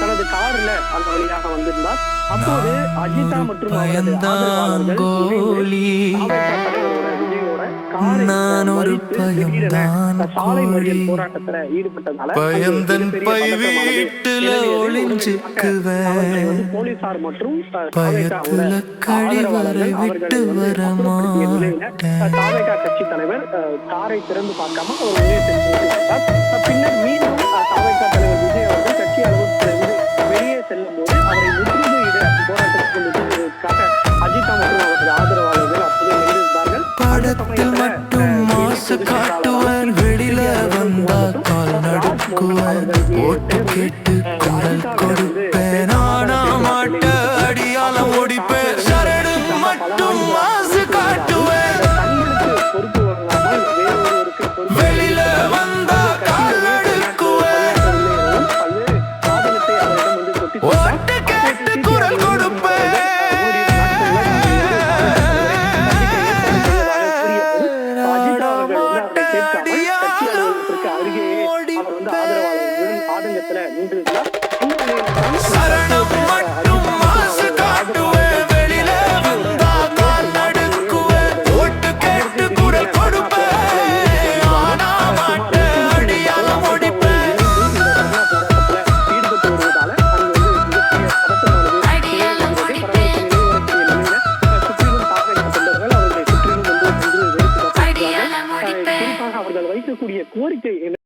தனது கார்ல அந்த வழியாக வந்திருந்தார் அப்போது அஜிதா மற்றும் நான் ஒரு திடீரென பயந்தான் பை வீட்டுல. ஒளிஞ்சுக்குவேன். போலீசார் மற்றும் பயத்துல கழிவறை விட்டு அவர்களை தாவேகா கட்சி தலைவர் காரை திறந்து பார்க்காம அவர் சென்று அஹ், பின்னர் மீண்டும் தாவேகா தலைவர் விஜய் அவர்கள் கட்சி அலுவலகத்திலிருந்து வெளியே செல்லும் போது அவரை முற்றுகையிட போராட்டத்துக்கு முற்றுகையிடுவதற்காக அஜிதா மற்றும் அவரது ஆதரவாளர்கள் அப்போது நின்றிருந்தார்கள். அந்த படத்தில் மட்டும் மாசு காட்டுவேன் வெளியில வந்தா கால் நடுக்குவேன் ஓட்டு கேட்டு குரல் கொடுப்பேன் அவர் வந்து ஆதரவாளர். ஆதங்கத்துல நின்று சரணம் மட்டும் மாசு காட்டுவேன் வெளியில வந்தா கால் நடுக்குவேன் ஓட்டு கேட்டு குரல் கொடுப்பேன் ஆனா மாட்ட வந்து மிகப்பெரிய பதட்டமானது அவர்கள் வைக்கக்கூடிய கோரிக்கை